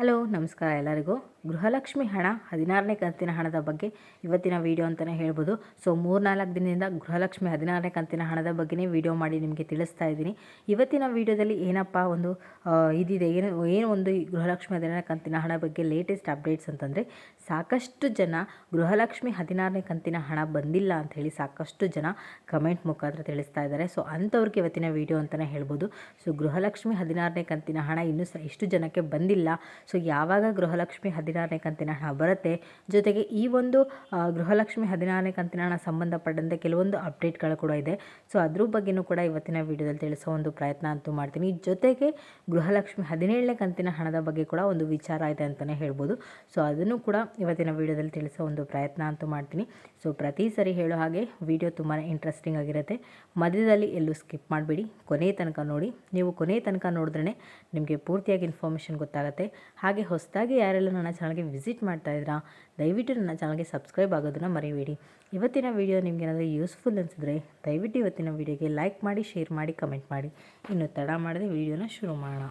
Hello, ನಮಸ್ಕಾರ ಎಲ್ಲರಿಗೂ. ಗೃಹಲಕ್ಷ್ಮಿ ಹಣ, ಹದಿನಾರನೇ ಕಂತಿನ ಹಣದ ಬಗ್ಗೆ ಇವತ್ತಿನ ವಿಡಿಯೋ ಅಂತಲೇ ಹೇಳ್ಬೋದು. ಸೊ ಮೂರ್ನಾಲ್ಕು ದಿನದಿಂದ ಗೃಹಲಕ್ಷ್ಮಿ ಹದಿನಾರನೇ ಕಂತಿನ ಹಣದ ಬಗ್ಗೆನೇ ವಿಡಿಯೋ ಮಾಡಿ ನಿಮಗೆ ತಿಳಿಸ್ತಾ ಇದ್ದೀನಿ. ಇವತ್ತಿನ ವಿಡಿಯೋದಲ್ಲಿ ಏನಪ್ಪ ಒಂದು ಇದಿದೆ. ಏನು ಏನು ಒಂದು ಗೃಹಲಕ್ಷ್ಮಿ ಹದಿನಾರನೇ ಕಂತಿನ ಹಣ ಬಗ್ಗೆ ಲೇಟೆಸ್ಟ್ ಅಪ್ಡೇಟ್ಸ್ ಅಂತಂದರೆ, ಸಾಕಷ್ಟು ಜನ ಗೃಹಲಕ್ಷ್ಮಿ ಹದಿನಾರನೇ ಕಂತಿನ ಹಣ ಬಂದಿಲ್ಲ ಅಂತ ಹೇಳಿ ಸಾಕಷ್ಟು ಜನ ಕಮೆಂಟ್ ಮುಖಾಂತರ ತಿಳಿಸ್ತಾ ಇದ್ದಾರೆ. ಸೊ ಅಂಥವ್ರಿಗೆ ಇವತ್ತಿನ ವಿಡಿಯೋ ಅಂತಲೇ ಹೇಳ್ಬೋದು. ಸೊ ಗೃಹಲಕ್ಷ್ಮಿ ಹದಿನಾರನೇ ಕಂತಿನ ಹಣ ಇನ್ನೂ ಸಹ ಇಷ್ಟು ಜನಕ್ಕೆ ಬಂದಿಲ್ಲ. ಸೊ ಯಾವಾಗ ಗೃಹಲಕ್ಷ್ಮಿ ಹದಿನಾರನೇ ಕಂತಿನ ಹಣ ಬರುತ್ತೆ, ಜೊತೆಗೆ ಈ ಒಂದು ಗೃಹಲಕ್ಷ್ಮಿ ಹದಿನಾರನೇ ಕಂತಿನ ಹಣ ಸಂಬಂಧಪಟ್ಟಂತೆ ಕೆಲವೊಂದು ಅಪ್ಡೇಟ್ಗಳು ಕೂಡ ಇದೆ. ಸೊ ಅದ್ರ ಬಗ್ಗೆನೂ ಕೂಡ ಇವತ್ತಿನ ವಿಡಿಯೋದಲ್ಲಿ ತಿಳಿಸೋ ಒಂದು ಪ್ರಯತ್ನ ಅಂತೂ ಮಾಡ್ತೀನಿ. ಜೊತೆಗೆ ಗೃಹಲಕ್ಷ್ಮಿ ಹದಿನೇಳನೇ ಕಂತಿನ ಹಣದ ಬಗ್ಗೆ ಕೂಡ ಒಂದು ವಿಚಾರ ಇದೆ ಅಂತಲೇ ಹೇಳ್ಬೋದು. ಸೊ ಅದನ್ನು ಕೂಡ ಇವತ್ತಿನ ವಿಡಿಯೋದಲ್ಲಿ ತಿಳಿಸೋ ಒಂದು ಪ್ರಯತ್ನ ಅಂತೂ ಮಾಡ್ತೀನಿ. ಸೊ ಪ್ರತಿ ಸರಿ ಹೇಳೋ ಹಾಗೆ ವಿಡಿಯೋ ತುಂಬಾ ಇಂಟ್ರೆಸ್ಟಿಂಗ್ ಆಗಿರುತ್ತೆ. ಮಧ್ಯದಲ್ಲಿ ಎಲ್ಲೂ ಸ್ಕಿಪ್ ಮಾಡಬೇಡಿ. ಕೊನೆ ತನಕ ನೋಡಿ. ನೀವು ಕೊನೆ ತನಕ ನೋಡಿದ್ರೇ ನಿಮಗೆ ಪೂರ್ತಿಯಾಗಿ ಇನ್ಫಾರ್ಮೇಷನ್ ಗೊತ್ತಾಗುತ್ತೆ. ಹಾಗೆ ಹೊಸದಾಗಿ ಯಾರೆಲ್ಲ ನನ್ನ ಚಾನಲ್ಗೆ ವಿಸಿಟ್ ಮಾಡ್ತಾ ಇದ್ದೀರಾ, ದಯವಿಟ್ಟು ನನ್ನ ಚಾನಲ್ಗೆ ಸಬ್ಸ್ಕ್ರೈಬ್ ಆಗೋದನ್ನು ಮರಿಬೇಡಿ. ಇವತ್ತಿನ ವಿಡಿಯೋ ನಿಮ್ಗೆ ಏನಾದರೂ ಯೂಸ್ಫುಲ್ ಅನಿಸಿದ್ರೆ ದಯವಿಟ್ಟು ಇವತ್ತಿನ ವಿಡಿಯೋಗೆ ಲೈಕ್ ಮಾಡಿ, ಶೇರ್ ಮಾಡಿ, ಕಮೆಂಟ್ ಮಾಡಿ. ಇನ್ನು ತಡ ಮಾಡದೆ ವಿಡಿಯೋನ ಶುರು ಮಾಡೋಣ.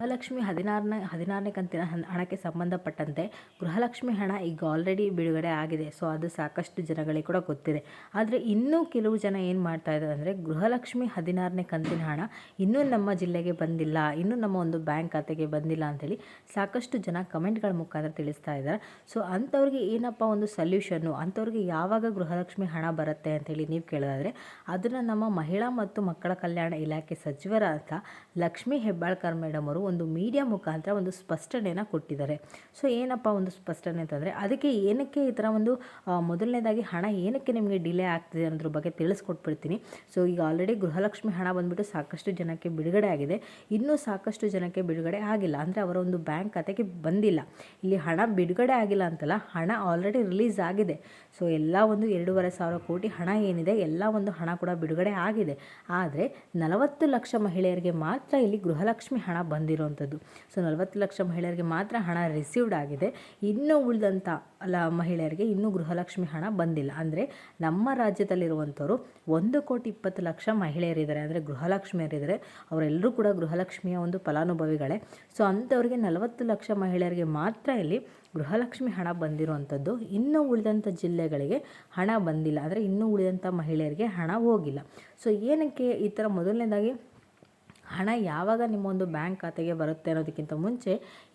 ಗೃಹಲಕ್ಷ್ಮಿ ಹದಿನಾರನೇ ಹದಿನಾರನೇ ಕಂತಿನ ಹಣಕ್ಕೆ ಸಂಬಂಧಪಟ್ಟಂತೆ ಗೃಹಲಕ್ಷ್ಮಿ ಹಣ ಈಗ ಆಲ್ರೆಡಿ ಬಿಡುಗಡೆ ಆಗಿದೆ. ಸೊ ಅದು ಸಾಕಷ್ಟು ಜನಗಳಿಗೆ ಕೂಡ ಗೊತ್ತಿದೆ. ಆದರೆ ಇನ್ನೂ ಕೆಲವು ಜನ ಏನು ಮಾಡ್ತಾ ಇದ್ದಾರೆ ಅಂದರೆ ಗೃಹಲಕ್ಷ್ಮಿ ಹದಿನಾರನೇ ಕಂತಿನ ಹಣ ಇನ್ನೂ ನಮ್ಮ ಜಿಲ್ಲೆಗೆ ಬಂದಿಲ್ಲ, ಇನ್ನೂ ನಮ್ಮ ಒಂದು ಬ್ಯಾಂಕ್ ಖಾತೆಗೆ ಬಂದಿಲ್ಲ ಅಂಥೇಳಿ ಸಾಕಷ್ಟು ಜನ ಕಮೆಂಟ್ಗಳ ಮುಖಾಂತರ ತಿಳಿಸ್ತಾ ಇದ್ದಾರೆ. ಸೊ ಅಂಥವ್ರಿಗೆ ಏನಪ್ಪ ಒಂದು ಸೊಲ್ಯೂಷನ್ನು ಅಂಥವ್ರಿಗೆ ಯಾವಾಗ ಗೃಹಲಕ್ಷ್ಮಿ ಹಣ ಬರುತ್ತೆ ಅಂಥೇಳಿ ನೀವು ಕೇಳೋದಾದರೆ ಅದನ್ನು ನಮ್ಮ ಮಹಿಳಾ ಮತ್ತು ಮಕ್ಕಳ ಕಲ್ಯಾಣ ಇಲಾಖೆ ಸಚಿವರಾದ ಲಕ್ಷ್ಮೀ ಹೆಬ್ಬಾಳ್ಕರ್ ಮೇಡಮ್ ಅವರು ಒಂದು ಮೀಡಿಯಾ ಮುಖಾಂತರ ಒಂದು ಸ್ಪಷ್ಟನೆಯನ್ನು ಕೊಟ್ಟಿದ್ದಾರೆ. ಸೊ ಏನಪ್ಪ ಒಂದು ಸ್ಪಷ್ಟನೆ ಅಂತಂದರೆ, ಅದಕ್ಕೆ ಏನಕ್ಕೆ ಈ ಥರ ಒಂದು ಮೊದಲನೇದಾಗಿ ಹಣ ಏನಕ್ಕೆ ನಿಮಗೆ ಡಿಲೇ ಆಗ್ತಿದೆ ಅನ್ನೋದ್ರ ಬಗ್ಗೆ ತಿಳಿಸ್ಕೊಟ್ಬಿಡ್ತೀನಿ. ಸೊ ಈಗ ಆಲ್ರೆಡಿ ಗೃಹಲಕ್ಷ್ಮಿ ಹಣ ಬಂದ್ಬಿಟ್ಟು ಸಾಕಷ್ಟು ಜನಕ್ಕೆ ಬಿಡುಗಡೆ ಆಗಿದೆ. ಇನ್ನೂ ಸಾಕಷ್ಟು ಜನಕ್ಕೆ ಬಿಡುಗಡೆ ಆಗಿಲ್ಲ. ಅಂದರೆ ಅವರ ಒಂದು ಬ್ಯಾಂಕ್ ಖಾತೆಗೆ ಬಂದಿಲ್ಲ. ಇಲ್ಲಿ ಹಣ ಬಿಡುಗಡೆ ಆಗಿಲ್ಲ ಅಂತಲ್ಲ, ಹಣ ಆಲ್ರೆಡಿ ರಿಲೀಸ್ ಆಗಿದೆ. ಸೊ ಎಲ್ಲ ಒಂದು ಎರಡೂವರೆ ಸಾವಿರ ಕೋಟಿ ಹಣ ಏನಿದೆ, ಎಲ್ಲ ಒಂದು ಹಣ ಕೂಡ ಬಿಡುಗಡೆ ಆಗಿದೆ. ಆದರೆ ನಲವತ್ತು ಲಕ್ಷ ಮಹಿಳೆಯರಿಗೆ ಮಾತ್ರ ಇಲ್ಲಿ ಗೃಹಲಕ್ಷ್ಮಿ ಹಣ ಬಂದಿರುವಂಥದ್ದು ಸೊ, ನಲವತ್ತು ಲಕ್ಷ ಮಹಿಳೆಯರಿಗೆ ಮಾತ್ರ ಹಣ ರಿಸೀವ್ಡ್ ಆಗಿದೆ. ಇನ್ನೂ ಉಳಿದಂಥ ಅಲ್ಲ ಮಹಿಳೆಯರಿಗೆ ಇನ್ನೂ ಗೃಹಲಕ್ಷ್ಮಿ ಹಣ ಬಂದಿಲ್ಲ. ಅಂದರೆ, ನಮ್ಮ ರಾಜ್ಯದಲ್ಲಿರುವಂಥವರು ಒಂದು ಕೋಟಿ ಇಪ್ಪತ್ತು ಲಕ್ಷ ಮಹಿಳೆಯರಿದ್ದಾರೆ. ಅಂದರೆ, ಗೃಹಲಕ್ಷ್ಮಿಯರಿದ್ದಾರೆ. ಅವರೆಲ್ಲರೂ ಕೂಡ ಗೃಹಲಕ್ಷ್ಮಿಯ ಒಂದು ಫಲಾನುಭವಿಗಳೇ. ಸೊ, ಅಂಥವ್ರಿಗೆ ನಲವತ್ತು ಲಕ್ಷ ಮಹಿಳೆಯರಿಗೆ ಮಾತ್ರ ಇಲ್ಲಿ ಗೃಹಲಕ್ಷ್ಮಿ ಹಣ ಬಂದಿರುವಂಥದ್ದು. ಇನ್ನೂ ಉಳಿದಂಥ ಜಿಲ್ಲೆಗಳಿಗೆ ಹಣ ಬಂದಿಲ್ಲ. ಅಂದರೆ, ಇನ್ನೂ ಉಳಿದಂಥ ಮಹಿಳೆಯರಿಗೆ ಹಣ ಹೋಗಿಲ್ಲ. ಸೊ, ಏನಕ್ಕೆ ಈ ಥರ ಮೊದಲನೇದಾಗಿ ಹಣ ಯಾವಾಗ ನಿಮ್ಮ ಒಂದು ಬ್ಯಾಂಕ್ ಖಾತೆಗೆ ಬರುತ್ತೆ ಅನ್ನೋದಕ್ಕಿಂತ ಮುಂಚೆ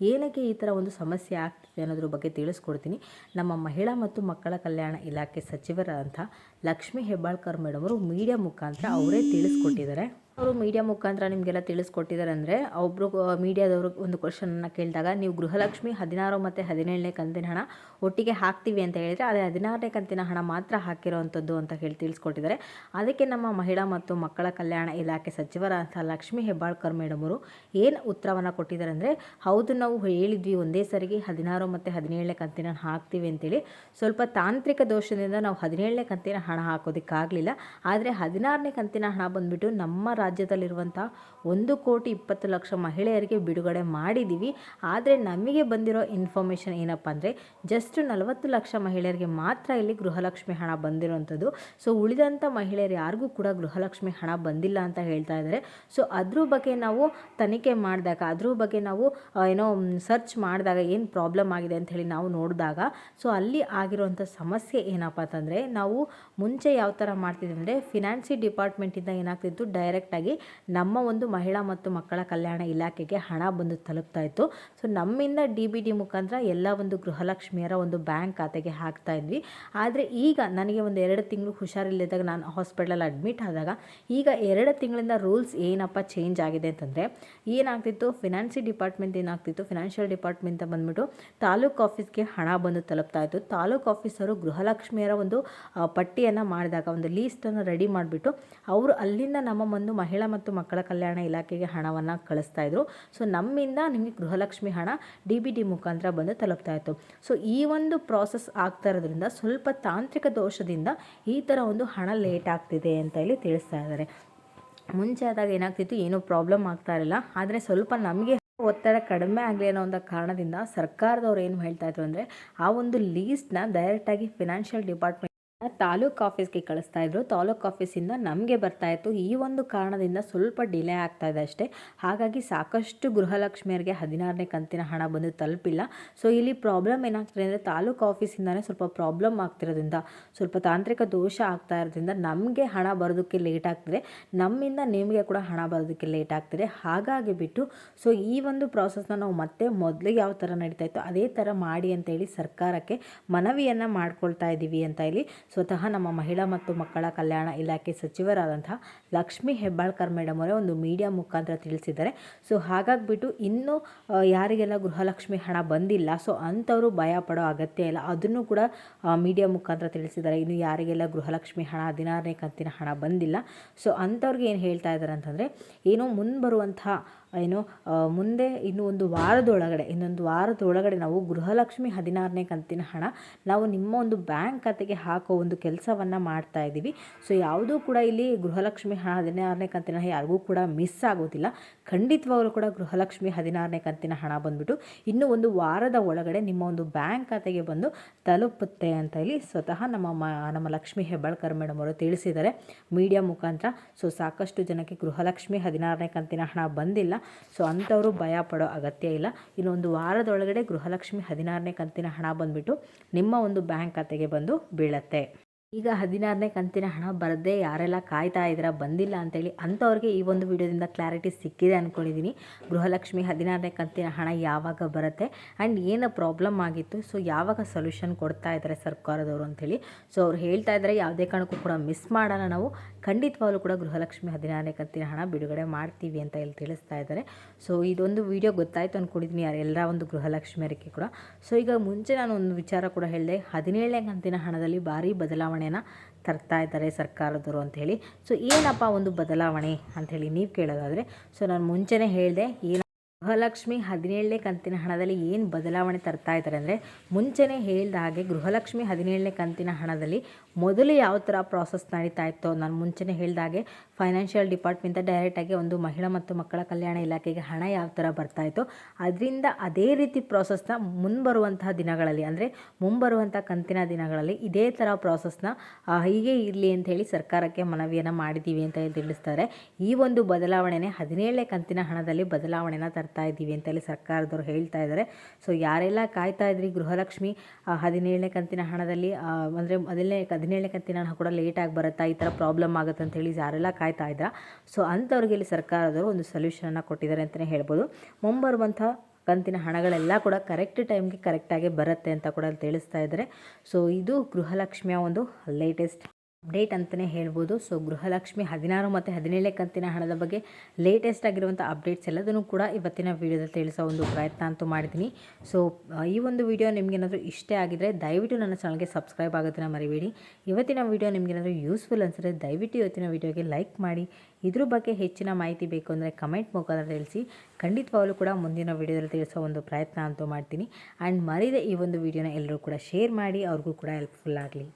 ಏನಕ್ಕೆ ಈ ಥರ ಒಂದು ಸಮಸ್ಯೆ ಆಗ್ತಿದೆ ಅನ್ನೋದ್ರ ಬಗ್ಗೆ ತಿಳಿಸ್ಕೊಡ್ತೀನಿ. ನಮ್ಮ ಮಹಿಳಾ ಮತ್ತು ಮಕ್ಕಳ ಕಲ್ಯಾಣ ಇಲಾಖೆ ಸಚಿವರಾದಂಥ ಲಕ್ಷ್ಮೀ ಹೆಬ್ಬಾಳ್ಕರ್ ಮೇಡಮ್ ಅವರು ಮೀಡಿಯಾ ಮುಖಾಂತರ ಅವರೇ ತಿಳಿಸ್ಕೊಟ್ಟಿದ್ದಾರೆ. ಅವರು ಮೀಡಿಯಾ ಮುಖಾಂತರ ನಿಮಗೆಲ್ಲ ತಿಳಿಸ್ಕೊಟ್ಟಿದ್ದಾರೆ ಅಂದರೆ ಒಬ್ಬರು ಮೀಡಿಯಾದವರು ಒಂದು ಕ್ವಶನನ್ನು ಕೇಳಿದಾಗ, ನೀವು ಗೃಹಲಕ್ಷ್ಮಿ ಹದಿನಾರು ಮತ್ತು ಹದಿನೇಳನೇ ಕಂತಿನ ಹಣ ಒಟ್ಟಿಗೆ ಹಾಕ್ತೀವಿ ಅಂತ ಹೇಳಿದರೆ, ಅದೇ ಹದಿನಾರನೇ ಕಂತಿನ ಹಣ ಮಾತ್ರ ಹಾಕಿರೋವಂಥದ್ದು ಅಂತ ಹೇಳಿ ತಿಳಿಸ್ಕೊಟ್ಟಿದ್ದಾರೆ. ಅದಕ್ಕೆ ನಮ್ಮ ಮಹಿಳಾ ಮತ್ತು ಮಕ್ಕಳ ಕಲ್ಯಾಣ ಇಲಾಖೆ ಸಚಿವರಾದಂಥ ಲಕ್ಷ್ಮೀ ಹೆಬ್ಬಾಳ್ಕರ್ ಮೇಡಮ್ ಅವರು ಏನು ಉತ್ತರವನ್ನು ಕೊಟ್ಟಿದ್ದಾರೆ ಅಂದರೆ, ಹೌದು, ನಾವು ಹೇಳಿದ್ವಿ ಒಂದೇ ಸರಿಗೆ ಹದಿನಾರು ಮತ್ತು ಹದಿನೇಳನೇ ಕಂತಿನ ಹಾಕ್ತೀವಿ ಅಂತೇಳಿ. ಸ್ವಲ್ಪ ತಾಂತ್ರಿಕ ದೋಷದಿಂದ ನಾವು ಹದಿನೇಳನೇ ಕಂತಿನ ಹಣ ಹಾಕೋದಕ್ಕಾಗಲಿಲ್ಲ. ಆದರೆ ಹದಿನಾರನೇ ಕಂತಿನ ಹಣ ಬಂದುಬಿಟ್ಟು ನಮ್ಮ ರಾಜ್ಯದಲ್ಲಿರುವಂಥ ಒಂದು ಕೋಟಿ ಇಪ್ಪತ್ತು ಲಕ್ಷ ಮಹಿಳೆಯರಿಗೆ ಬಿಡುಗಡೆ ಮಾಡಿದ್ದೀವಿ ಆದರೆ ನಮಗೆ ಬಂದಿರೋ ಇನ್ಫಾರ್ಮೇಷನ್ ಏನಪ್ಪ ಅಂದರೆ ಜಸ್ಟ್ ನಲವತ್ತು ಲಕ್ಷ ಮಹಿಳೆಯರಿಗೆ ಮಾತ್ರ ಇಲ್ಲಿ ಗೃಹಲಕ್ಷ್ಮಿ ಹಣ ಬಂದಿರುವಂಥದ್ದು. ಸೊ ಉಳಿದಂಥ ಮಹಿಳೆಯರು ಯಾರಿಗೂ ಕೂಡ ಗೃಹಲಕ್ಷ್ಮಿ ಹಣ ಬಂದಿಲ್ಲ ಅಂತ ಹೇಳ್ತಾ ಇದ್ದಾರೆ. ಸೊ ಅದ್ರ ಬಗ್ಗೆ ನಾವು ತನಿಖೆ ಮಾಡಿದಾಗ, ಅದ್ರ ಬಗ್ಗೆ ನಾವು ಏನೋ ಸರ್ಚ್ ಮಾಡಿದಾಗ ಏನು ಪ್ರಾಬ್ಲಮ್ ಆಗಿದೆ ಅಂತ ಹೇಳಿ ನಾವು ನೋಡಿದಾಗ, ಸೊ ಅಲ್ಲಿ ಆಗಿರುವಂಥ ಸಮಸ್ಯೆ ಏನಪ್ಪ ಅಂತಂದರೆ ನಾವು ಮುಂಚೆ ಯಾವ ಥರ ಮಾಡ್ತಿದ್ವಿ ಅಂದರೆ ಫಿನಾನ್ಸಿ ಡಿಪಾರ್ಟ್ಮೆಂಟಿಂದ ಏನಾಗ್ತಿತ್ತು? ಡೈರೆಕ್ಟಾಗಿ ನಮ್ಮ ಒಂದು ಮಹಿಳಾ ಮತ್ತು ಮಕ್ಕಳ ಕಲ್ಯಾಣ ಇಲಾಖೆಗೆ ಹಣ ಬಂದು ತಲುಪ್ತಾ ಇತ್ತು. ಸೊ ನಮ್ಮಿಂದ ಡಿ ಬಿ ಡಿ ಮುಖಾಂತರ ಎಲ್ಲ ಒಂದು ಗೃಹಲಕ್ಷ್ಮಿಯರ ಒಂದು ಬ್ಯಾಂಕ್ ಖಾತೆಗೆ ಹಾಕ್ತಾ ಇದ್ವಿ. ಆದರೆ ಈಗ ನನಗೆ ಒಂದು ಎರಡು ತಿಂಗಳು ಹುಷಾರಿಲ್ಲದಾಗ ನಾನು ಹಾಸ್ಪಿಟಲಲ್ಲಿ ಅಡ್ಮಿಟ್ ಆದಾಗ ಈಗ ಎರಡು ತಿಂಗಳಿಂದ ರೂಲ್ಸ್ ಏನಪ್ಪ ಚೇಂಜ್ ಆಗಿದೆ ಅಂತಂದರೆ ಏನಾಗ್ತಿತ್ತು? ಫಿನಾನ್ಸಿ ಡಿಪಾರ್ಟ್ಮೆಂಟ್ ಏನಾಗ್ತಿತ್ತು? ಫಿನಾನ್ಷಿಯಲ್ ಡಿಪಾರ್ಟ್ಮೆಂಟ್ ಬಂದ್ಬಿಟ್ಟು ತಾಲೂಕು ಆಫೀಸ್ಗೆ ಹಣ ಬಂದು ತಲುಪ್ತಾ ಇತ್ತು. ತಾಲೂಕು ಆಫೀಸರು ಗೃಹಲಕ್ಷ್ಮಿಯರ ಒಂದು ಪಟ್ಟಿಯನ್ನು ಮಾಡಿದಾಗ, ಒಂದು ಲೀಸ್ಟನ್ನು ರೆಡಿ ಮಾಡಿಬಿಟ್ಟು ಅವರು ಅಲ್ಲಿಂದ ನಮ್ಮ ಒಂದು ಮಹಿಳಾ ಮತ್ತು ಮಕ್ಕಳ ಕಲ್ಯಾಣ ಇಲಾಖೆಗೆ ಹಣವನ್ನು ಕಳಿಸ್ತಾ ಇದ್ರು. ಸೊ ನಮ್ಮಿಂದ ನಿಮಗೆ ಗೃಹಲಕ್ಷ್ಮಿ ಹಣ ಡಿ ಬಿ ಡಿ ಮುಖಾಂತರ ಬಂದು ತಲುಪ್ತಾ ಇತ್ತು. ಸೊ ಈ ಒಂದು ಪ್ರಾಸೆಸ್ ಆಗ್ತಾ ಇರೋದ್ರಿಂದ ಸ್ವಲ್ಪ ತಾಂತ್ರಿಕ ದೋಷದಿಂದ ಈ ಥರ ಒಂದು ಹಣ ಲೇಟ್ ಆಗ್ತಿದೆ ಅಂತ ಹೇಳಿ ತಿಳಿಸ್ತಾ ಇದ್ದಾರೆ. ಮುಂಚೆ ಆದಾಗ ಏನಾಗ್ತಿತ್ತು, ಏನೂ ಪ್ರಾಬ್ಲಮ್ ಆಗ್ತಾ ಇರಲಿಲ್ಲ. ಆದರೆ ಸ್ವಲ್ಪ ನಮಗೆ ಒತ್ತಡ ಕಡಿಮೆ ಆಗಲಿ ಅನ್ನೋ ಒಂದು ಕಾರಣದಿಂದ ಸರ್ಕಾರದವ್ರು ಏನು ಹೇಳ್ತಾ ಇದ್ರು ಅಂದರೆ, ಆ ಒಂದು ಲೀಸ್ಟ್ನ ಡೈರೆಕ್ಟಾಗಿ ಫಿನಾನ್ಷಿಯಲ್ ಡಿಪಾರ್ಟ್ಮೆಂಟ್ ತಾಲೂಕು ಆಫೀಸ್ಗೆ ಕಳಿಸ್ತಾ ಇದ್ರು. ತಾಲೂಕು ಆಫೀಸಿಂದ ನಮಗೆ ಬರ್ತಾ ಇತ್ತು. ಈ ಒಂದು ಕಾರಣದಿಂದ ಸ್ವಲ್ಪ ಡಿಲೇ ಆಗ್ತಾ ಇದೆ ಅಷ್ಟೇ. ಹಾಗಾಗಿ ಸಾಕಷ್ಟು ಗೃಹಲಕ್ಷ್ಮಿಯರಿಗೆ ಹದಿನಾರನೇ ಕಂತಿನ ಹಣ ಬಂದು ತಲುಪಿಲ್ಲ. ಸೊ ಇಲ್ಲಿ ಪ್ರಾಬ್ಲಮ್ ಏನಾಗ್ತಿದೆ ಅಂದರೆ ತಾಲೂಕು ಆಫೀಸಿಂದನೇ ಸ್ವಲ್ಪ ಪ್ರಾಬ್ಲಮ್ ಆಗ್ತಿರೋದ್ರಿಂದ, ಸ್ವಲ್ಪ ತಾಂತ್ರಿಕ ದೋಷ ಆಗ್ತಾ ಇರೋದ್ರಿಂದ ನಮಗೆ ಹಣ ಬರೋದಕ್ಕೆ ಲೇಟ್ ಆಗ್ತಿದೆ. ನಮ್ಮಿಂದ ನಿಮಗೆ ಕೂಡ ಹಣ ಬರೋದಕ್ಕೆ ಲೇಟ್ ಆಗ್ತಿದೆ. ಹಾಗಾಗಿ ಬಿಟ್ಟು ಸೊ ಈ ಒಂದು ಪ್ರಾಸೆಸ್ನ ನಾವು ಮತ್ತೆ ಮೊದಲಿಗೆ ಯಾವ ಥರ ನಡೀತಾ ಇತ್ತು, ಅದೇ ಥರ ಮಾಡಿ ಅಂತೇಳಿ ಸರ್ಕಾರಕ್ಕೆ ಮನವಿಯನ್ನು ಮಾಡ್ಕೊಳ್ತಾ ಇದ್ದೀವಿ ಅಂತ ಇಲ್ಲಿ ಸ್ವತಃ ನಮ್ಮ ಮಹಿಳಾ ಮತ್ತು ಮಕ್ಕಳ ಕಲ್ಯಾಣ ಇಲಾಖೆ ಸಚಿವರಾದಂತಹ ಲಕ್ಷ್ಮೀ ಹೆಬ್ಬಾಳ್ಕರ್ ಮೇಡಮ್ ಅವರೇ ಒಂದು ಮೀಡಿಯಾ ಮುಖಾಂತರ ತಿಳಿಸಿದ್ದಾರೆ. ಸೊ, ಹಾಗಾಗಿಬಿಟ್ಟು ಇನ್ನೂ ಯಾರಿಗೆಲ್ಲ ಗೃಹಲಕ್ಷ್ಮಿ ಹಣ ಬಂದಿಲ್ಲ, ಸೊ, ಅಂಥವರು ಭಯ ಪಡೋ ಅಗತ್ಯ ಇಲ್ಲ. ಅದನ್ನು ಕೂಡ ಮೀಡಿಯಾ ಮುಖಾಂತರ ತಿಳಿಸಿದ್ದಾರೆ. ಇನ್ನು ಯಾರಿಗೆಲ್ಲ ಗೃಹಲಕ್ಷ್ಮಿ ಹಣ ಹದಿನಾರನೇ ಕಂತಿನ ಹಣ ಬಂದಿಲ್ಲ. ಸೊ, ಅಂಥವ್ರಿಗೆ ಏನು ಹೇಳ್ತಾ ಇದ್ದಾರೆ ಅಂತಂದರೆ, ಏನೋ ಮುಂದೆ ಬರುವಂತಹ ಏನು ಮುಂದೆ ಇನ್ನು ಒಂದು ವಾರದೊಳಗಡೆ, ಇನ್ನೊಂದು ವಾರದೊಳಗಡೆ ನಾವು ಗೃಹಲಕ್ಷ್ಮಿ ಹದಿನಾರನೇ ಕಂತಿನ ಹಣ ನಾವು ನಿಮ್ಮ ಒಂದು ಬ್ಯಾಂಕ್ ಖಾತೆಗೆ ಹಾಕೋ ಒಂದು ಕೆಲಸವನ್ನು ಮಾಡ್ತಾ ಇದ್ದೀವಿ. ಸೊ, ಯಾವುದೂ ಕೂಡ ಇಲ್ಲಿ ಗೃಹಲಕ್ಷ್ಮಿ ಹಣ ಹದಿನಾರನೇ ಕಂತಿನ ಯಾರಿಗೂ ಕೂಡ ಮಿಸ್ ಆಗೋದಿಲ್ಲ. ಖಂಡಿತವಾಗಲೂ ಕೂಡ ಗೃಹಲಕ್ಷ್ಮಿ ಹದಿನಾರನೇ ಕಂತಿನ ಹಣ ಬಂದ್ಬಿಟ್ಟು ಇನ್ನೂ ಒಂದು ವಾರದ ಒಳಗಡೆ ನಿಮ್ಮ ಒಂದು ಬ್ಯಾಂಕ್ ಖಾತೆಗೆ ಬಂದು ತಲುಪುತ್ತೆ ಅಂತ ಹೇಳಿ ಸ್ವತಃ ನಮ್ಮ ನಮ್ಮ ಲಕ್ಷ್ಮಿ ಹೆಬ್ಬಾಳ್ಕರ್ ಮೇಡಮ್ ಅವರು ತಿಳಿಸಿದ್ದಾರೆ. ಮೀಡಿಯಾ ಮುಖಾಂತರ. ಸೊ, ಸಾಕಷ್ಟು ಜನಕ್ಕೆ ಗೃಹಲಕ್ಷ್ಮಿ ಹದಿನಾರನೇ ಕಂತಿನ ಹಣ ಬಂದಿಲ್ಲ. ಸೊ ಅಂಥವರು ಭಯ ಪಡೋ ಅಗತ್ಯ ಇಲ್ಲ. ಇನ್ನೊಂದು ವಾರದೊಳಗಡೆ ಗೃಹಲಕ್ಷ್ಮಿ ಹದಿನಾರನೇ ಕಂತಿನ ಹಣ ಬಂದುಬಿಟ್ಟು ನಿಮ್ಮ ಒಂದು ಬ್ಯಾಂಕ್ ಖಾತೆಗೆ ಬಂದು ಬೀಳತ್ತೆ. ಈಗ ಹದಿನಾರನೇ ಕಂತಿನ ಹಣ ಬರದೇ ಯಾರೆಲ್ಲ ಕಾಯ್ತಾ ಇದ್ದೀರಾ, ಬಂದಿಲ್ಲ ಅಂತೇಳಿ ಅಂಥವ್ರಿಗೆ ಈ ಒಂದು ವಿಡಿಯೋದಿಂದ ಕ್ಲಾರಿಟಿ ಸಿಕ್ಕಿದೆ ಅಂದ್ಕೊಂಡಿದ್ದೀನಿ ಗೃಹಲಕ್ಷ್ಮಿ ಹದಿನಾರನೇ ಕಂತಿನ ಹಣ ಯಾವಾಗ ಬರುತ್ತೆ ಆ್ಯಂಡ್ ಏನು ಪ್ರಾಬ್ಲಮ್ ಆಗಿತ್ತು ಸೊ ಯಾವಾಗ ಸೊಲ್ಯೂಷನ್ ಕೊಡ್ತಾ ಇದ್ದಾರೆ ಸರ್ಕಾರದವರು ಅಂಥೇಳಿ ಸೊ ಅವ್ರು ಹೇಳ್ತಾ ಇದ್ದಾರೆ, ಯಾವುದೇ ಕಾರಣಕ್ಕೂ ಕೂಡ ಮಿಸ್ ಮಾಡೋಣ ನಾವು. ಖಂಡಿತವಾಗಲೂ ಕೂಡ ಗೃಹಲಕ್ಷ್ಮಿ ಹದಿನಾರನೇ ಕಂತಿನ ಹಣ ಬಿಡುಗಡೆ ಮಾಡ್ತೀವಿ ಅಂತ ಇಲ್ಲಿ ತಿಳಿಸ್ತಾ ಇದ್ದಾರೆ. ಸೊ ಇದೊಂದು ವಿಡಿಯೋ ಗೊತ್ತಾಯಿತು ಅಂದ್ಕೊಂಡಿದ್ದೀನಿ ಯಾರೆಲ್ಲ ಒಂದು ಗೃಹಲಕ್ಷ್ಮಿಯರಿಗೆ ಕೂಡ. ಸೊ ಈಗ ಮುಂಚೆ ನಾನು ಒಂದು ವಿಚಾರ ಕೂಡ ಹೇಳಿದೆ, ಹದಿನೇಳನೇ ಕಂತಿನ ಹಣದಲ್ಲಿ ಭಾರಿ ಬದಲಾವಣೆಯನ್ನು ತರ್ತಾ ಇದ್ದಾರೆ ಸರ್ಕಾರದವರು ಅಂತ ಹೇಳಿ. ಸೊ ಏನಪ್ಪ ಒಂದು ಬದಲಾವಣೆ ಅಂಥೇಳಿ ನೀವು ಕೇಳೋದಾದರೆ ಸೊ ನಾನು ಮುಂಚೆನೇ ಹೇಳಿದೆ, ಏನು ಗೃಹಲಕ್ಷ್ಮಿ ಹದಿನೇಳನೇ ಕಂತಿನ ಹಣದಲ್ಲಿ ಏನು ಬದಲಾವಣೆ ತರ್ತಾ ಇದ್ದಾರೆ ಅಂದರೆ ಮುಂಚೆನೇ ಹೇಳಿದ ಹಾಗೆ ಗೃಹಲಕ್ಷ್ಮಿ ಹದಿನೇಳನೇ ಕಂತಿನ ಹಣದಲ್ಲಿ ಮೊದಲು ಯಾವ ಥರ ಪ್ರಾಸೆಸ್ ನಡೀತಾ ಇತ್ತೋ ನಾನು ಮುಂಚೆನೇ ಹೇಳಿದ ಹಾಗೆ ಫೈನಾನ್ಷಿಯಲ್ ಡಿಪಾರ್ಟ್ಮೆಂಟ್ ಡೈರೆಕ್ಟಾಗಿ ಒಂದು ಮಹಿಳಾ ಮತ್ತು ಮಕ್ಕಳ ಕಲ್ಯಾಣ ಇಲಾಖೆಗೆ ಹಣ ಯಾವ ಥರ ಬರ್ತಾ ಇತ್ತು. ಅದರಿಂದ ಅದೇ ರೀತಿ ಪ್ರಾಸೆಸ್ನ ಮುಂಬರುವಂತಹ ದಿನಗಳಲ್ಲಿ ಅಂದರೆ ಮುಂಬರುವಂಥ ಕಂತಿನ ದಿನಗಳಲ್ಲಿ ಇದೇ ಥರ ಪ್ರಾಸೆಸ್ನ ಹೀಗೆ ಇರಲಿ ಅಂತ ಹೇಳಿ ಸರ್ಕಾರಕ್ಕೆ ಮನವಿಯನ್ನು ಮಾಡಿದ್ದೀವಿ ಅಂತ ಹೇಳಿ ತಿಳಿಸ್ತಾರೆ. ಈ ಒಂದು ಬದಲಾವಣೆನೇ ಹದಿನೇಳನೇ ಕಂತಿನ ಹಣದಲ್ಲಿ ಬದಲಾವಣೆನ ತರ್ತಾ ಇದ್ದೀವಿ ಅಂತೇಳಿ ಸರ್ಕಾರದವರು ಹೇಳ್ತಾ ಇದ್ದಾರೆ. ಸೊ ಯಾರೆಲ್ಲ ಕಾಯ್ತಾ ಇದ್ರಿ ಗೃಹಲಕ್ಷ್ಮಿ ಹದಿನೇಳನೇ ಕಂತಿನ ಹಣದಲ್ಲಿ ಅಂದರೆ ಮೊದಲನೇ ಹದಿನೇಳನೇ ಕಂತಿನ ಹಣ ಕೂಡ ಲೇಟಾಗಿ ಬರುತ್ತಾ? ಈ ಥರ ಪ್ರಾಬ್ಲಮ್ ಆಗುತ್ತೆ ಅಂತ ಹೇಳಿ ಯಾರೆಲ್ಲ ಕಾಯ್ತಾ ಇದ್ರ? ಸೊ ಅಂಥವ್ರಿಗೆ ಇಲ್ಲಿ ಸರ್ಕಾರದವರು ಒಂದು ಸೊಲ್ಯೂಷನನ್ನು ಕೊಟ್ಟಿದ್ದಾರೆ ಅಂತಲೇ ಹೇಳ್ಬೋದು. ಮುಂಬರುವಂಥ ಕಂತಿನ ಹಣಗಳೆಲ್ಲ ಕೂಡ ಕರೆಕ್ಟ್ ಟೈಮ್ಗೆ ಕರೆಕ್ಟಾಗಿ ಬರುತ್ತೆ ಅಂತ ಕೂಡ ತಿಳಿಸ್ತಾ ಇದ್ದಾರೆ. ಸೊ ಇದು ಗೃಹಲಕ್ಷ್ಮಿಯ ಒಂದು ಲೇಟೆಸ್ಟ್ ಅಪ್ಡೇಟ್ ಅಂತಲೇ ಹೇಳ್ಬೋದು. ಸೊ ಗೃಹಲಕ್ಷ್ಮಿ ಹದಿನಾರು ಮತ್ತು ಹದಿನೇಳನೇ ಕಂತಿನ ಹಣದ ಬಗ್ಗೆ ಲೇಟೆಸ್ಟ್ ಆಗಿರುವಂಥ ಅಪ್ಡೇಟ್ಸ್ ಎಲ್ಲದನ್ನು ಕೂಡ ಇವತ್ತಿನ ವೀಡಿಯೋದಲ್ಲಿ ತಿಳಿಸೋ ಒಂದು ಪ್ರಯತ್ನ ಅಂತೂ ಮಾಡಿದ್ದೀನಿ. ಸೊ ಈ ಒಂದು ವಿಡಿಯೋ ನಿಮಗೇನಾದರೂ ಇಷ್ಟ ಆಗಿದ್ರೆ ದಯವಿಟ್ಟು ನನ್ನ ಚಾನಲ್ಗೆ ಸಬ್ಸ್ಕ್ರೈಬ್ ಆಗೋದನ್ನು ಮರಿಬೇಡಿ. ಇವತ್ತಿನ ವಿಡಿಯೋ ನಿಮಗೇನಾದರೂ ಯೂಸ್ಫುಲ್ ಅನಿಸಿದ್ರೆ ದಯವಿಟ್ಟು ಇವತ್ತಿನ ವಿಡಿಯೋಗೆ ಲೈಕ್ ಮಾಡಿ. ಇದ್ರ ಬಗ್ಗೆ ಹೆಚ್ಚಿನ ಮಾಹಿತಿ ಬೇಕು ಅಂದರೆ ಕಮೆಂಟ್ ಮುಖಾಂತರ ತಿಳಿಸಿ. ಖಂಡಿತವಾಗಲೂ ಕೂಡ ಮುಂದಿನ ವಿಡಿಯೋದಲ್ಲಿ ತಿಳಿಸೋ ಒಂದು ಪ್ರಯತ್ನ ಅಂತೂ ಮಾಡ್ತೀನಿ. ಆ್ಯಂಡ್ ಮರಿದೆ ಈ ಒಂದು ವಿಡಿಯೋನ ಎಲ್ಲರೂ ಕೂಡ ಶೇರ್ ಮಾಡಿ. ಅವ್ರಿಗೂ ಕೂಡ ಹೆಲ್ಪ್ಫುಲ್ ಆಗಲಿ.